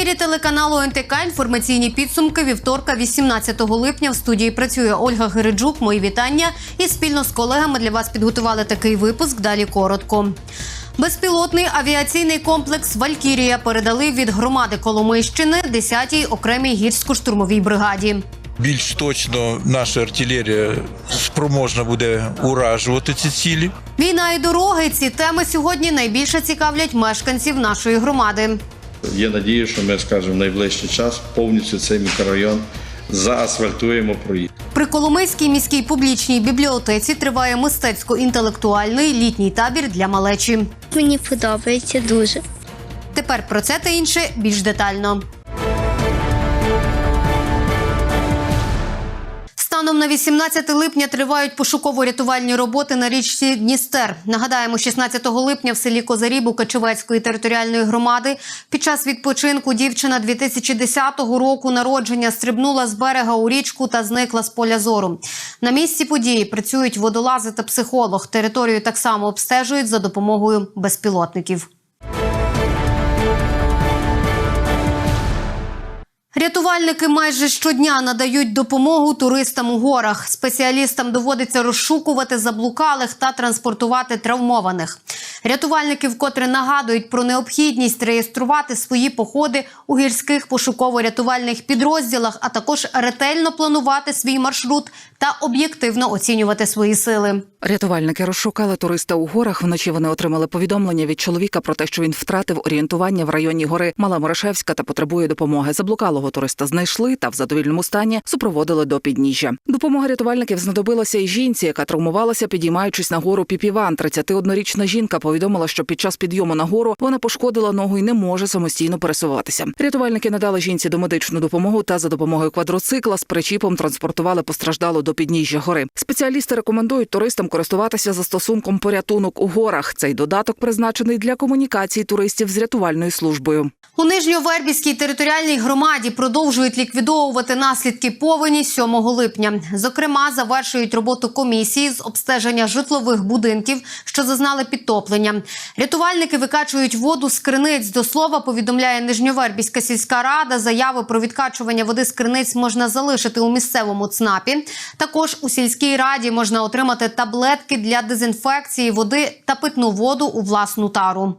ефірі телеканалу НТК інформаційні підсумки вівторка, 18 липня. В студії працює Ольга Гириджук. Мої вітання. І спільно з колегами для вас підготували такий випуск. Далі коротко. Безпілотний авіаційний комплекс Валькірія передали від громади Коломийщини 10-й окремій гірсько-штурмовій бригаді. Більш точно наша артилерія спроможна буде уражувати ці цілі. Війна і дороги ці теми сьогодні найбільше цікавлять мешканців нашої громади. Є надія, що ми, скажімо, в найближчий час повністю цей мікрорайон заасфальтуємо проїзд. При Коломийській міській публічній бібліотеці триває мистецько-інтелектуальний літній табір для малечі. Мені подобається дуже. Тепер про це та інше більш детально. Станом на 18 липня тривають пошуково-рятувальні роботи на річці Дністер. Нагадаємо, 16 липня в селі Козарі Букачевецької територіальної громади під час відпочинку дівчина 2010 року народження стрибнула з берега у річку та зникла з поля зору. На місці події працюють водолази та психолог. Територію так само обстежують за допомогою безпілотників. Рятувальники майже щодня надають допомогу туристам у горах. Спеціалістам доводиться розшукувати заблукалих та транспортувати травмованих. Рятувальники вкотре нагадують про необхідність реєструвати свої походи у гірських пошуково-рятувальних підрозділах, а також ретельно планувати свій маршрут та об'єктивно оцінювати свої сили. Рятувальники розшукали туриста у горах. Вночі вони отримали повідомлення від чоловіка про те, що він втратив орієнтування в районі гори Мала Морошевська та потребує допомоги. Заблукалого туриста знайшли та в задовільному стані супроводили до підніжжя. Допомога рятувальників знадобилася і жінці, яка травмувалася, підіймаючись на гору Піпіван. 31-річна жінка повідомила, що під час підйому на гору вона пошкодила ногу і не може самостійно пересуватися. Рятувальники надали жінці домедичну допомогу та за допомогою квадроцикла з причіпом транспортували постраждалу до підніжжя гори. Спеціалісти рекомендують туристам користуватися застосунком порятунок у горах. Цей додаток призначений для комунікації туристів з рятувальною службою. У Нижньовербівській територіальній громаді продовжують ліквідовувати наслідки повені 7 липня. Зокрема, завершують роботу комісії з обстеження житлових будинків, що зазнали підтоплення. Рятувальники викачують воду з криниць. До слова, повідомляє Нижньовербівська сільська рада. Заяви про відкачування води з криниць можна залишити у місцевому ЦНАПі. Також у сільській раді можна отримати таблетки для дезінфекції води та питну воду у власну тару.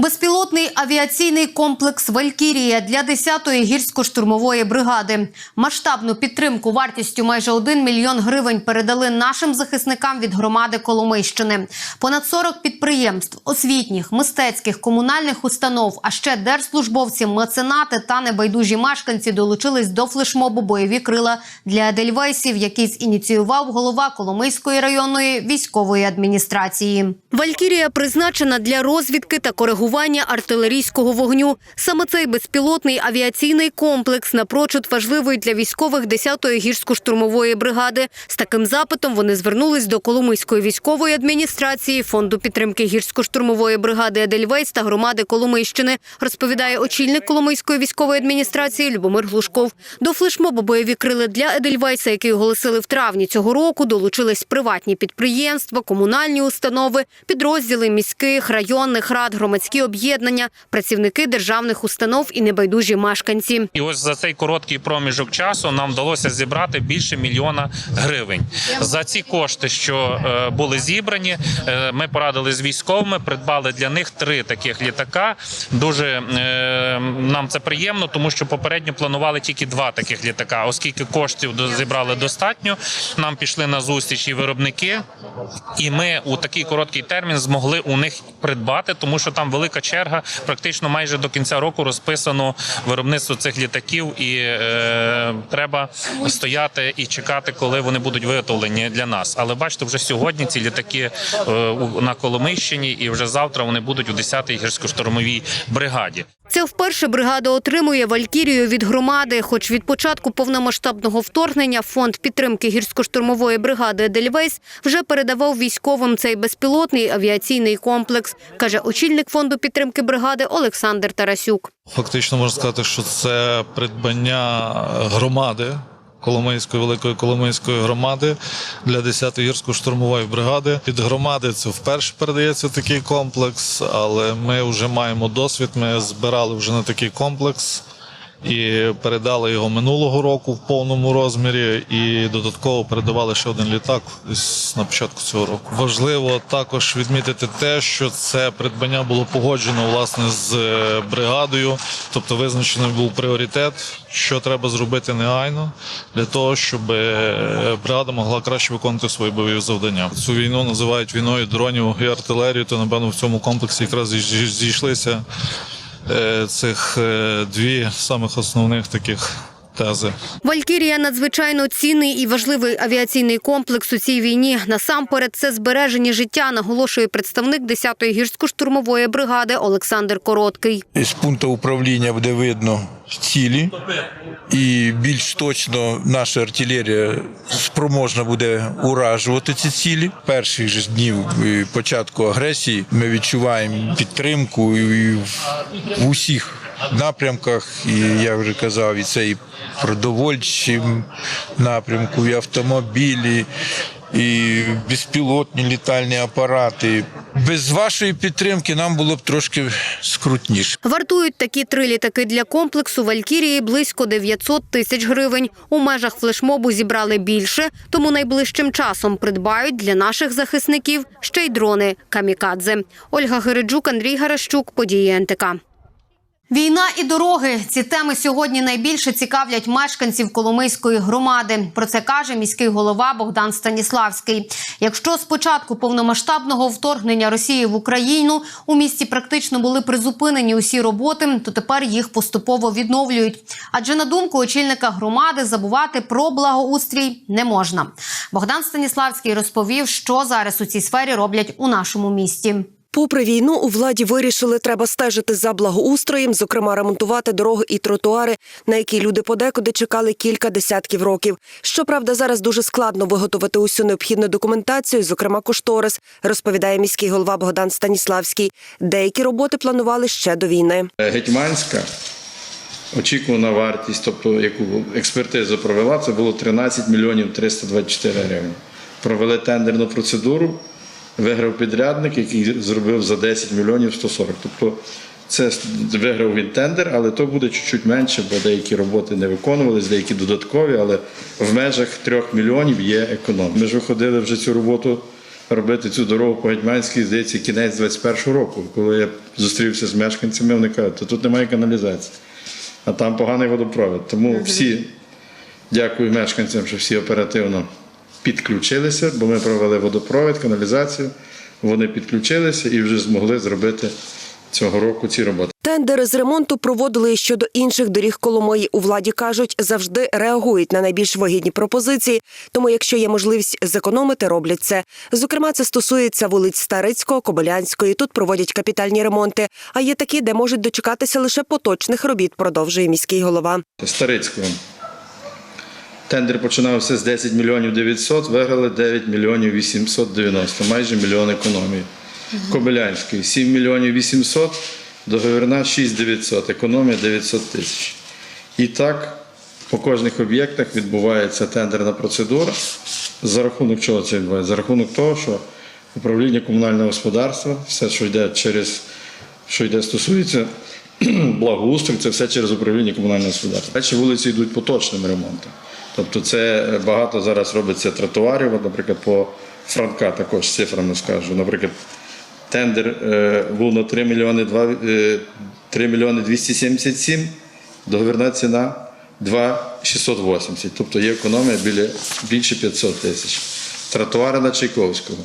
Безпілотний авіаційний комплекс Валькірія для 10-ї гірсько-штурмової бригади. Масштабну підтримку вартістю майже 1 мільйон гривень передали нашим захисникам від громади Коломийщини. Понад 40 підприємств, освітніх, мистецьких, комунальних установ, а ще держслужбовці, меценати та небайдужі мешканці долучились до флешмобу бойові крила для Едельвейсів, який зініціював голова Коломийської районної військової адміністрації. Валькірія призначена для розвідки та коригування артилерійського вогню. Саме цей безпілотний авіаційний комплекс напрочуд важливий для військових 10-ї гірсько-штурмової бригади. З таким запитом вони звернулись до Коломийської військової адміністрації, фонду підтримки гірсько-штурмової бригади Едельвейс та громади Коломийщини, розповідає очільник Коломийської військової адміністрації Любомир Глушков. До флешмобу бойові крили для Едельвейса, який оголосили в травні цього року, долучились приватні підприємства, комунальні установи, підрозділи міських, районних рад, громадські об'єднання, працівники державних установ і небайдужі мешканці. І ось за цей короткий проміжок часу нам вдалося зібрати більше мільйона гривень. За ці кошти, що е, були зібрані, е, ми порадили з військовими, придбали для них три таких літака. Дуже е, нам це приємно, тому що попередньо планували тільки два таких літака, оскільки коштів зібрали достатньо. Нам пішли на зустріч і виробники, і ми у такий короткий термін змогли у них придбати, тому що там велика черга. Практично майже до кінця року розписано виробництво цих літаків, і е, треба стояти і чекати, коли вони будуть виготовлені для нас. Але бачите, вже сьогодні ці літаки е, на Коломийщині, і вже завтра вони будуть у 10-й гірсько-штурмовій бригаді. Це вперше бригада отримує Валькірію від громади. Хоч від початку повномасштабного вторгнення фонд підтримки гірсько-штурмової бригади Едельвейс вже передавав військовим цей безпілотний авіаційний комплекс, каже очільник фонду підтримки бригади Олександр Тарасюк. Фактично можна сказати, що це придбання громади Коломийської великої Коломийської громади для 10-ї гірсько-штурмової бригади. Від громади це вперше передається такий комплекс, але ми вже маємо досвід. Ми збирали вже на такий комплекс і передали його минулого року в повному розмірі. І додатково передавали ще один літак на початку цього року. Важливо також відмітити те, що це придбання було погоджено власне з е, бригадою, тобто визначений був пріоритет, що треба зробити негайно для того, щоб е, бригада могла краще виконувати свої бойові завдання. Цю війну називають війною дронів і артилерії. То напевно в цьому комплексі якраз зійшлися цих е, дві самих основних таких тези. Валькірія надзвичайно цінний і важливий авіаційний комплекс у цій війні. Насамперед, це збереження життя, наголошує представник 10-ї гірсько-штурмової бригади Олександр Короткий. З пункту управління буде видно цілі, і більш точно наша артилерія спроможна буде уражувати ці цілі. Перших же днів е, початку агресії ми відчуваємо підтримку і в усіх напрямках. І я вже казав, і це і продовольчим напрямку, і автомобілі. І безпілотні літальні апарати. Без вашої підтримки нам було б трошки скрутніше. Вартують такі три літаки для комплексу Валькірії близько 900 тисяч гривень. У межах флешмобу зібрали більше, тому найближчим часом придбають для наших захисників ще й дрони камікадзе. Ольга Гереджук, Андрій Гаращук, події НТК. Війна і дороги ці теми сьогодні найбільше цікавлять мешканців Коломийської громади. Про це каже міський голова Богдан Станіславський. Якщо з початку повномасштабного вторгнення Росії в Україну у місті практично були призупинені усі роботи, то тепер їх поступово відновлюють. Адже на думку очільника громади забувати про благоустрій не можна. Богдан Станіславський розповів, що зараз у цій сфері роблять у нашому місті. Попри війну, у владі вирішили, треба стежити за благоустроєм, зокрема ремонтувати дороги і тротуари, на які люди подекуди чекали кілька десятків років. Щоправда, зараз дуже складно виготовити усю необхідну документацію, зокрема кошторис, розповідає міський голова Богдан Станіславський. Деякі роботи планували ще до війни. Гетьманська очікувана вартість, тобто яку експертиза провела, це було 13 мільйонів 324 гривень. Провели тендерну процедуру, виграв підрядник, який зробив за 10 мільйонів 140. Тобто це виграв він тендер, але то буде чуть-чуть менше, бо деякі роботи не виконувалися, деякі додаткові, але в межах 3 мільйонів є економ. Ми ж виходили вже цю роботу робити цю дорогу по Гетьманській, здається, кінець 21-го року. Коли я зустрівся з мешканцями, вони кажуть, то тут немає каналізації, а там поганий водопровід. Тому всі, дякую мешканцям, що всі оперативно підключилися, бо ми провели водопровід, каналізацію. Вони підключилися і вже змогли зробити цього року ці роботи. Тендери з ремонту проводили щодо інших доріг Коломиї. У владі кажуть, завжди реагують на найбільш вигідні пропозиції. Тому, якщо є можливість зекономити, роблять це. Зокрема, це стосується вулиць Старицького, Кобилянської. Тут проводять капітальні ремонти. А є такі, де можуть дочекатися лише поточних робіт, продовжує міський голова. Старицького. Тендер починався з 10 мільйонів 900, виграли 9 мільйонів 890, майже мільйон економії. Кобилянської 7 мільйонів 800, договірна 6 900, економія 900 тисяч. І так по кожних об'єктах відбувається тендерна процедура. За рахунок чого це відбувається? За рахунок того, що управління комунального господарства, все, що йде через що йде стосується благоустрою, це все через управління комунального господарства. Далі вулиці йдуть поточним ремонтом. Тобто це багато зараз робиться тротуарів, наприклад, по Франка також цифрами скажу. Наприклад, тендер був на 3 мільйони, 2, е, 3 мільйони 277, договірна ціна 2 680. Тобто є економія біля, більше 500 тисяч. Тротуари на Чайковського.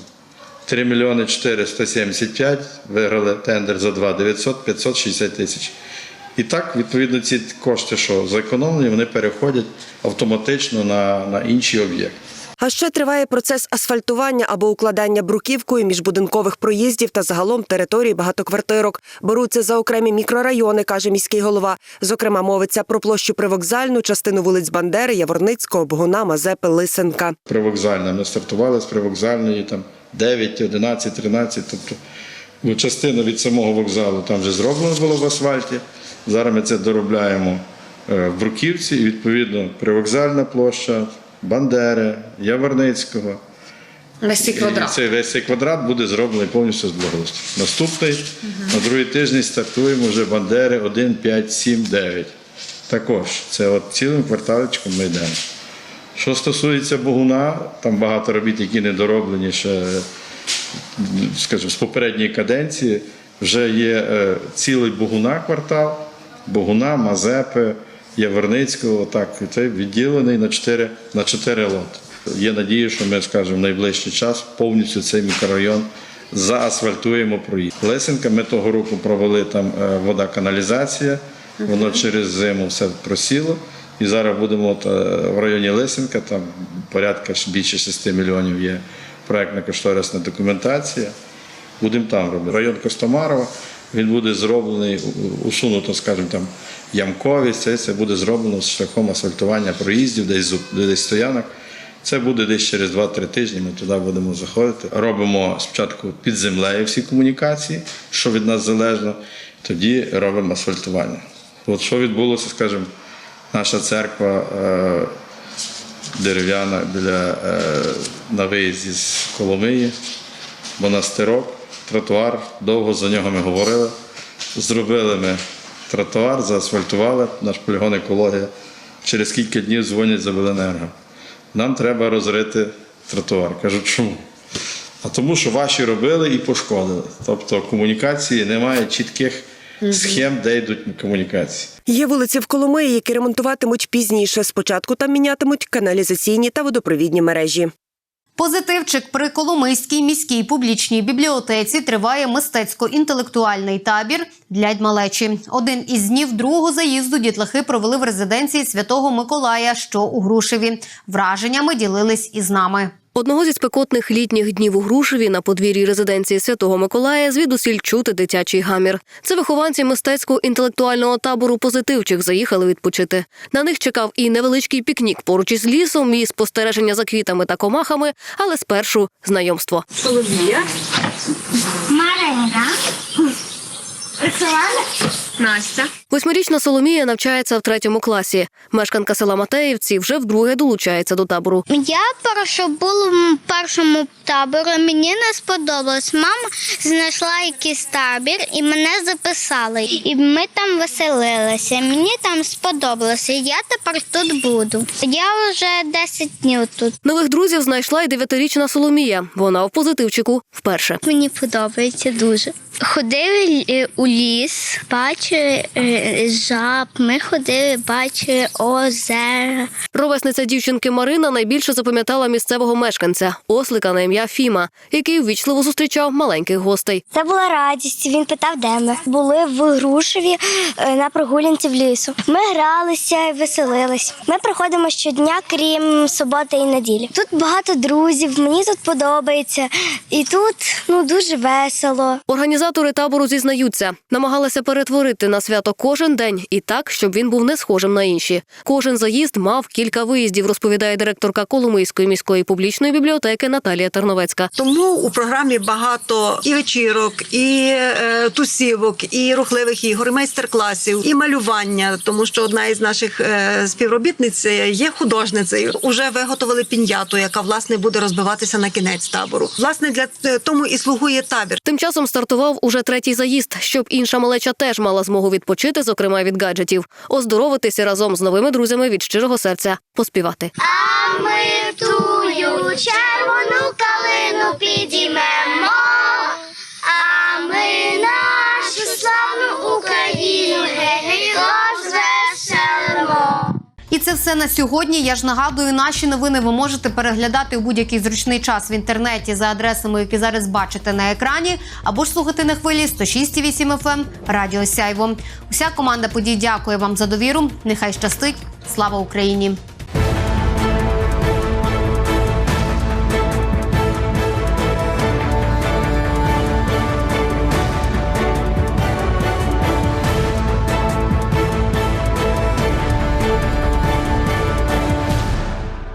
3 мільйони 475, виграли тендер за 2 900, 560 тисяч. І так, відповідно, ці кошти, що зекономлені, вони переходять автоматично на, на інші об'єкти. А ще триває процес асфальтування або укладання бруківкою міжбудинкових проїздів та загалом території багатоквартирок. Беруться за окремі мікрорайони, каже міський голова. Зокрема, мовиться про площу привокзальну, частину вулиць Бандери, Яворницького, Богуна, Мазепи, Лисенка. Привокзальна. Ми стартували з привокзальної там 9, 11, 13. Тобто ну, частина від самого вокзалу там вже зроблено було в асфальті. Зараз ми це доробляємо е, в Бруківці, і відповідно привокзальна площа, Бандери, Яворницького. Весь цей І цей весь цей квадрат буде зроблений повністю з благоустрою. Наступний на другий тиждень стартуємо вже Бандери 1, 5, 7, 9. Також це от цілим кварталечком ми йдемо. Що стосується Богуна, там багато робіт, які не дороблені ще, скажімо, з попередньої каденції. Вже є е, цілий Богуна квартал, Богуна, Мазепи, Яворницького, так, і це відділений на 4, на 4 лоти. Є надія, що ми, скажімо, в найближчий час повністю цей мікрорайон заасфальтуємо проїзд. Лесенка ми того року провели там е, вода, каналізація, воно через зиму все просіло. І зараз будемо от, е, в районі Лесенка, там порядка більше 6 мільйонів є проектна кошторисна документація. Будемо там робити. Район Костомарова, він буде зроблений, усунуто, скажімо, там ямковість, це, це буде зроблено шляхом асфальтування проїздів, десь, десь стоянок. Це буде десь через 2-3 тижні, ми туди будемо заходити. Робимо спочатку під землею всі комунікації, що від нас залежно, тоді робимо асфальтування. От що відбулося, скажімо, наша церква е, дерев'яна біля, е, на виїзді з Коломиї, монастирок, тротуар, довго за нього ми говорили. Зробили ми тротуар, заасфальтували, наш полігон екологія. Через кілька днів дзвонять за Беленерго. Нам треба розрити тротуар. Кажу, чому? А тому, що ваші робили і пошкодили. Тобто комунікації немає чітких схем, де йдуть комунікації. Є вулиці в Коломиї, які ремонтуватимуть пізніше. Спочатку там мінятимуть каналізаційні та водопровідні мережі. Позитивчик при Коломийській міській публічній бібліотеці триває мистецько-інтелектуальний табір для малечі. Один із днів другого заїзду дітлахи провели в резиденції Святого Миколая, що у Грушеві. Враженнями ділились із нами. Одного зі спекотних літніх днів у Грушеві на подвір'ї резиденції Святого Миколая звідусіль чути дитячий гамір. Це вихованці мистецько-інтелектуального табору Позитивчик заїхали відпочити. На них чекав і невеличкий пікнік поруч із лісом, і спостереження за квітами та комахами, але спершу знайомство. Марина. Руслана. Настя. Восьмирічна Соломія навчається в третьому класі. Мешканка села Матеївці вже вдруге долучається до табору. Я перше була в першому таборі, мені не сподобалось. Мама знайшла якийсь табір і мене записали. І ми там веселилися. Мені там сподобалося. Я тепер тут буду. Я вже 10 днів тут. Нових друзів знайшла й дев'ятирічна Соломія. Вона в позитивчику вперше. Мені подобається дуже. Ходили е, у ліс, бачили е, жаб, ми ходили, бачили озера. Ровесниця дівчинки Марина найбільше запам'ятала місцевого мешканця ослика на ім'я Фіма, який ввічливо зустрічав маленьких гостей. Це була радість. Він питав, де ми були в Грушеві е, на прогулянці в лісу. Ми гралися і веселились. Ми приходимо щодня, крім суботи і неділі. Тут багато друзів, мені тут подобається, і тут ну дуже весело. Організатори табору зізнаються, намагалися перетворити на свято кожен день і так, щоб він був не схожим на інші. Кожен заїзд мав кілька виїздів, розповідає директорка Коломийської міської публічної бібліотеки Наталія Терновецька. Тому у програмі багато і вечірок, і е, тусівок, і рухливих ігор, і майстер-класів, і малювання. Тому що одна із наших е, співробітниць е, є художницею. Уже виготовили піньяту, яка власне буде розбиватися на кінець табору. Власне для е, тому і слугує табір. Тим часом стартував уже третій заїзд, щоб інша малеча теж мала змогу відпочити, зокрема від гаджетів, оздоровитися разом з новими друзями від щирого серця, поспівати. А ми тую червону калину підіймемо, а ми нашу славну Україну гей розвеселимо. І це все на сьогодні. Я ж нагадую, наші новини ви можете переглядати у будь-який зручний час в інтернеті за адресами, які зараз бачите на екрані, або ж слухати на хвилі 106,8 FM ем Радіо Сяйво. Уся команда подій дякує вам за довіру. Нехай щастить. Слава Україні!